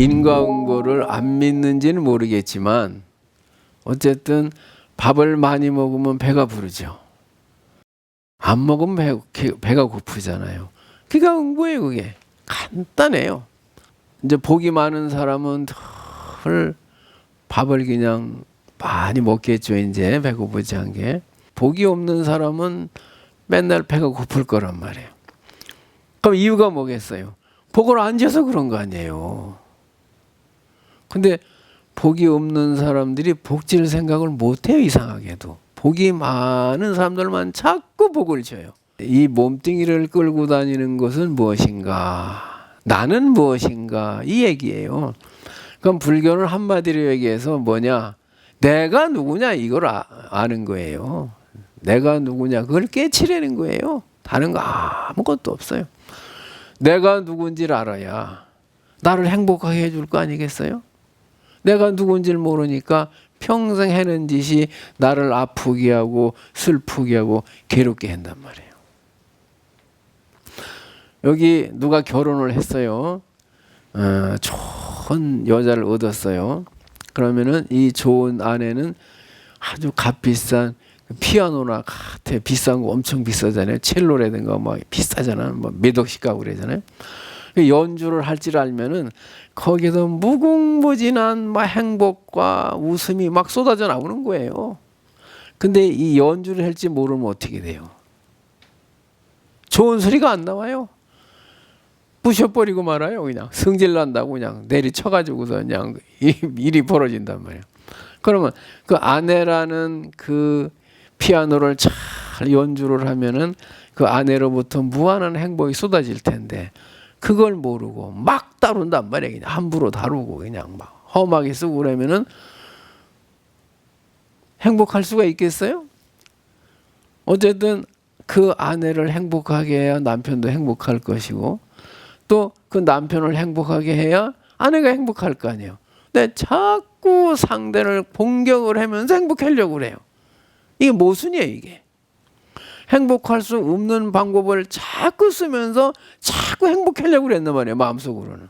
인과응보를 안 믿는지는 모르겠지만 어쨌든 밥을 많이 먹으면 배가 부르죠. 안 먹으면 배, 배가 고프잖아요. 그게 응보예요, 그게. 간단해요. 이제 복이 많은 사람은 덜 밥을 그냥 많이 먹겠죠, 이제 배고프지 않게. 복이 없는 사람은 맨날 배가 고플 거란 말이에요. 그럼 이유가 뭐겠어요? 복을 안 줘서 그런 거 아니에요. 근데 복이 없는 사람들이 복질 생각을 못해요 이상하게도 복이 많은 사람들만 자꾸 복을 줘요 이 몸뚱이를 끌고 다니는 것은 무엇인가 나는 무엇인가 이 얘기예요 그럼 불교는 한마디로 얘기해서 뭐냐 내가 누구냐 이걸 아, 아는 거예요 내가 누구냐 그걸 깨치려는 거예요 다른 거 아무것도 없어요 내가 누군지를 알아야 나를 행복하게 해줄 거 아니겠어요? 내가 누군지를 모르니까 평생 해는 짓이 나를 아프게 하고 슬프게 하고 괴롭게 한단 말이에요. 여기 누가 결혼을 했어요. 어, 좋은 여자를 얻었어요. 그러면은 이 좋은 아내는 아주 값비싼 피아노나 같아 비싼 거 엄청 비싸잖아요. 첼로라든가 뭐 비싸잖아. 뭐몇 억씩 가고 그러잖아요. 연주를 할 줄 알면은 거기서 무궁무진한 막 행복과 웃음이 막 쏟아져 나오는 거예요. 근데 이 연주를 할지 모르면 어떻게 돼요? 좋은 소리가 안 나와요. 부셔버리고 말아요. 그냥 성질 난다고 그냥 내리쳐가지고서 그냥 일이 벌어진단 말이에요. 그러면 그 아내라는 그 피아노를 잘 연주를 하면은 그 아내로부터 무한한 행복이 쏟아질 텐데 그걸 모르고 막 다룬단 말이야. 그냥 함부로 다루고 그냥 막 험하게 쓰고 그러면은 행복할 수가 있겠어요? 어쨌든 그 아내를 행복하게 해야 남편도 행복할 것이고 또 그 남편을 행복하게 해야 아내가 행복할 거 아니에요. 근데 자꾸 상대를 공격을 하면서 행복하려고 그래요. 이게 모순이에요, 이게. 행복할 수 없는 방법을 자꾸 쓰면서 자꾸 행복하려고 그랬단 말이에요 마음속으로는